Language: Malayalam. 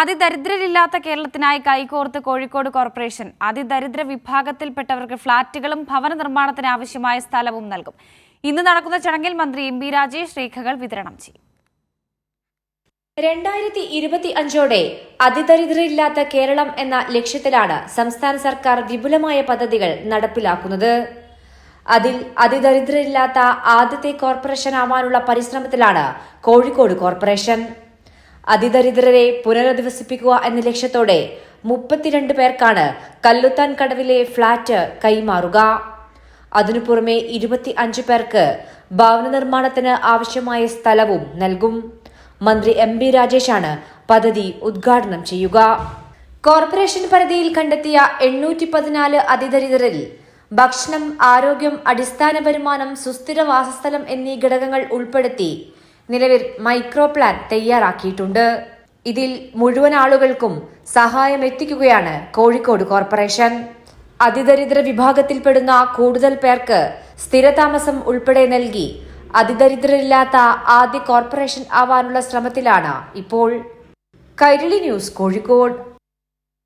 അതിദരിദ്രരില്ലാത്ത കേരളത്തിനായി കൈകോർത്ത് കോഴിക്കോട് കോർപ്പറേഷൻ. അതിദരിദ്ര വിഭാഗത്തിൽപ്പെട്ടവർക്ക് ഫ്ളാറ്റുകളും ഭവന നിർമ്മാണത്തിന് ആവശ്യമായ സ്ഥലവും നൽകും. ഇന്ന് നടക്കുന്ന ചടങ്ങിൽ മന്ത്രി എം ബി രാജേഷ് രേഖകൾ വിതരണം ചെയ്യും. രണ്ടായിരത്തി ഇരുപത്തി അഞ്ചോടെ അതിദരിദ്രരില്ലാത്ത കേരളം എന്ന ലക്ഷ്യത്തിലാണ് സംസ്ഥാന സർക്കാർ വിപുലമായ പദ്ധതികൾ നടപ്പിലാക്കുന്നത്. അതിൽ അതിദരിദ്രരില്ലാത്ത ആദ്യത്തെ കോർപ്പറേഷൻ ആവാനുള്ള പരിശ്രമത്തിലാണ് കോഴിക്കോട് കോർപ്പറേഷൻ. അതിദരിദ്രരെ പുനരധിവസിപ്പിക്കുക എന്ന ലക്ഷ്യത്തോടെ മുപ്പത്തിരണ്ട് പേർക്കാണ് കല്ലുത്താൻ കടവിലെ ഫ്ളാറ്റ് കൈമാറുക. അതിനു പുറമെ ഇരുപത്തി അഞ്ച് പേർക്ക് ഭവന നിർമ്മാണത്തിന് ആവശ്യമായ സ്ഥലവും നൽകും. മന്ത്രി എം ബി രാജേഷാണ് പദ്ധതി ഉദ്ഘാടനം ചെയ്യുക. കോർപ്പറേഷൻ പരിധിയിൽ കണ്ടെത്തിയ എണ്ണൂറ്റി പതിനാല് അതിദരിദ്രരിൽ ഭക്ഷണം ആരോഗ്യം അടിസ്ഥാന വരുമാനം സുസ്ഥിര വാസസ്ഥലം എന്നീ ഘടകങ്ങൾ ഉൾപ്പെടുത്തി നിലവിൽ മൈക്രോ പ്ലാൻ തയ്യാറാക്കിയിട്ടുണ്ട്. ഇതിൽ മുഴുവൻ ആളുകൾക്കും സഹായം എത്തിക്കുകയാണ് കോഴിക്കോട് കോർപ്പറേഷൻ. അതിദരിദ്ര വിഭാഗത്തിൽപ്പെടുന്ന കൂടുതൽ പേർക്ക് സ്ഥിരതാമസം ഉൾപ്പെടെ നൽകി അതിദരിദ്രരില്ലാത്ത ആദ്യ കോർപ്പറേഷൻ ആവാനുള്ള ശ്രമത്തിലാണ് ഇപ്പോൾ. കൈരളി ന്യൂസ് കോഴിക്കോട്.